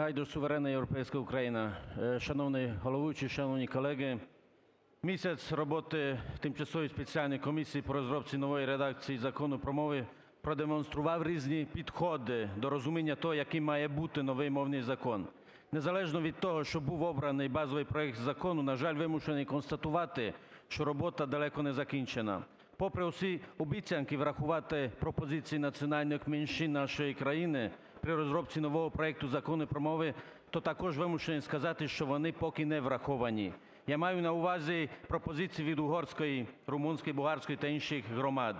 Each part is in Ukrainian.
Гайдуш, суверенна європейська Україна. Е, Шановний головуючий, шановні колеги, місяць роботи Тимчасової спеціальної комісії по розробці нової редакції Закону про мови продемонстрував різні підходи до розуміння того, який має бути новий мовний закон. Незалежно від того, що був обраний базовий проект закону, на жаль, вимушений констатувати, що робота далеко не закінчена. Попри усі обіцянки врахувати пропозиції національних меншин нашої країни при розробці нового проекту Закону про мови, то також вимушений сказати, що вони поки не враховані. Я маю на увазі пропозиції від угорської, румунської, болгарської та інших громад.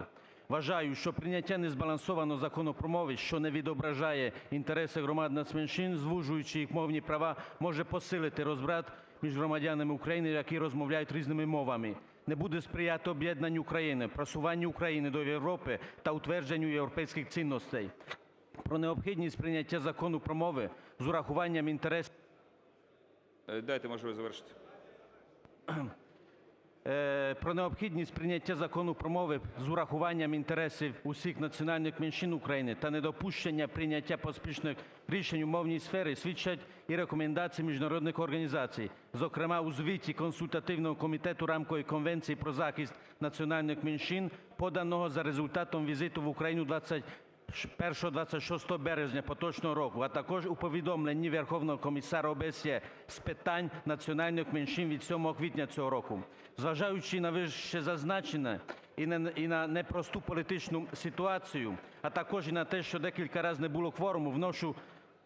Вважаю, що прийняття незбалансованого закону про мови, що не відображає інтереси громад нацменшин, звужуючи їх мовні права, може посилити розбрат між громадянами України, які розмовляють різними мовами, не буде сприяти об'єднанню України, просуванню України до Європи та утвердженню європейських цінностей. Про необхідність прийняття Закону про мови з урахуванням інтересів Е, Дайте можливість завершити. Е, про необхідність прийняття Закону про мови з урахуванням інтересів усіх національних меншин України та недопущення прийняття поспішних рішень у мовній сфері свідчать і рекомендації міжнародних організацій, зокрема у звіті Консультативного комітету Рамкової конвенції про захист національних меншин, поданого за результатом візиту в Україну 21-26 березня поточного року, а також у повідомленні Верховного комісара ОБСЄ з питань національних меншин від 7 квітня цього року. Зважаючи на вищезазначене і на, і на непросту політичну ситуацію, а також і на те, що декілька разів не було кворуму, вношу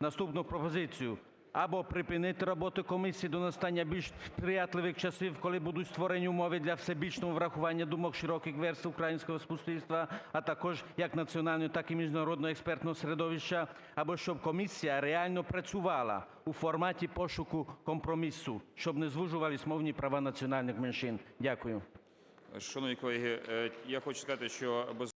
наступну пропозицію. Або припинити роботу комісії до настання більш сприятливих часів, коли будуть створені умови для всебічного врахування думок широких верств українського суспільства, а також як національного, так і міжнародного експертного середовища, або щоб комісія реально працювала у форматі пошуку компромісу, щоб не звужувались мовні права національних меншин. Дякую. Шановні колеги, е, я хочу сказати, що